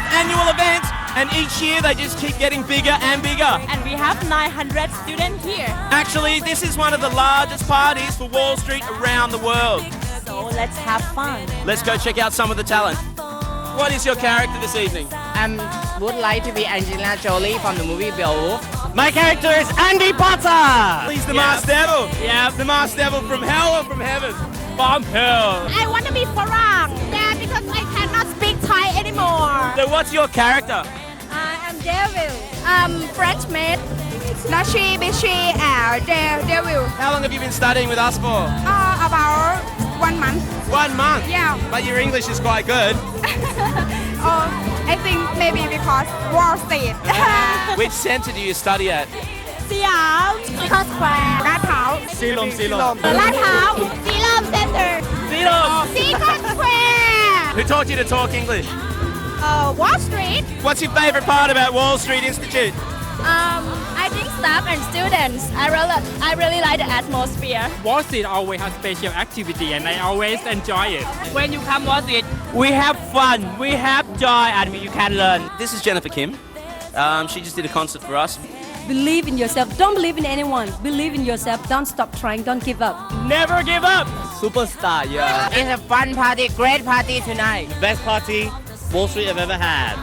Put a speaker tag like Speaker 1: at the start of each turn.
Speaker 1: Annual events and each year they just keep getting bigger and bigger.
Speaker 2: And we have 900 students here.
Speaker 1: Actually, this is one of the largest parties for Wall Street around the world.
Speaker 2: So let's have fun.
Speaker 1: Let's go check out some of the talent. What is your character this evening?
Speaker 3: I would like to be Angelina Jolie from the movie Beowulf.
Speaker 4: My character is Andy Potter.
Speaker 1: He's the masked devil.
Speaker 4: Yeah.
Speaker 1: The masked devil from hell or from heaven? From hell.
Speaker 2: I want to be
Speaker 1: What's your character?
Speaker 2: I'm Devil. I'm French maid. Nashi, Bishi, and De- Devil.
Speaker 1: How long have you been studying with us for?
Speaker 2: Uh, about one month.
Speaker 1: One month?
Speaker 2: Yeah.
Speaker 1: But your English is quite good.
Speaker 2: oh, I think maybe because war state.
Speaker 1: Which center do you study at?
Speaker 2: Siam. Because
Speaker 1: Square.
Speaker 2: Lathao. Silom, Silom. Lathao. Silom Center. Silom. Seacon Square.
Speaker 1: Who taught you to talk English?
Speaker 2: uh, Wall Street.
Speaker 1: What's your favorite part about Wall Street Institute?
Speaker 2: Um, I think staff and students. I really, I really like the atmosphere.
Speaker 4: Wall Street always has special activity, and I always enjoy it.
Speaker 3: When you come Wall Street, we have fun, we have joy, and you can learn.
Speaker 1: This is Jennifer Kim. Um, she just did a concert for us.
Speaker 5: Believe in yourself. Don't believe in anyone. Believe in yourself. Don't stop trying. Don't give up.
Speaker 4: Never give up.
Speaker 3: Superstar, yeah. It's a fun party, great party tonight.
Speaker 4: Best party Wall Street have ever had.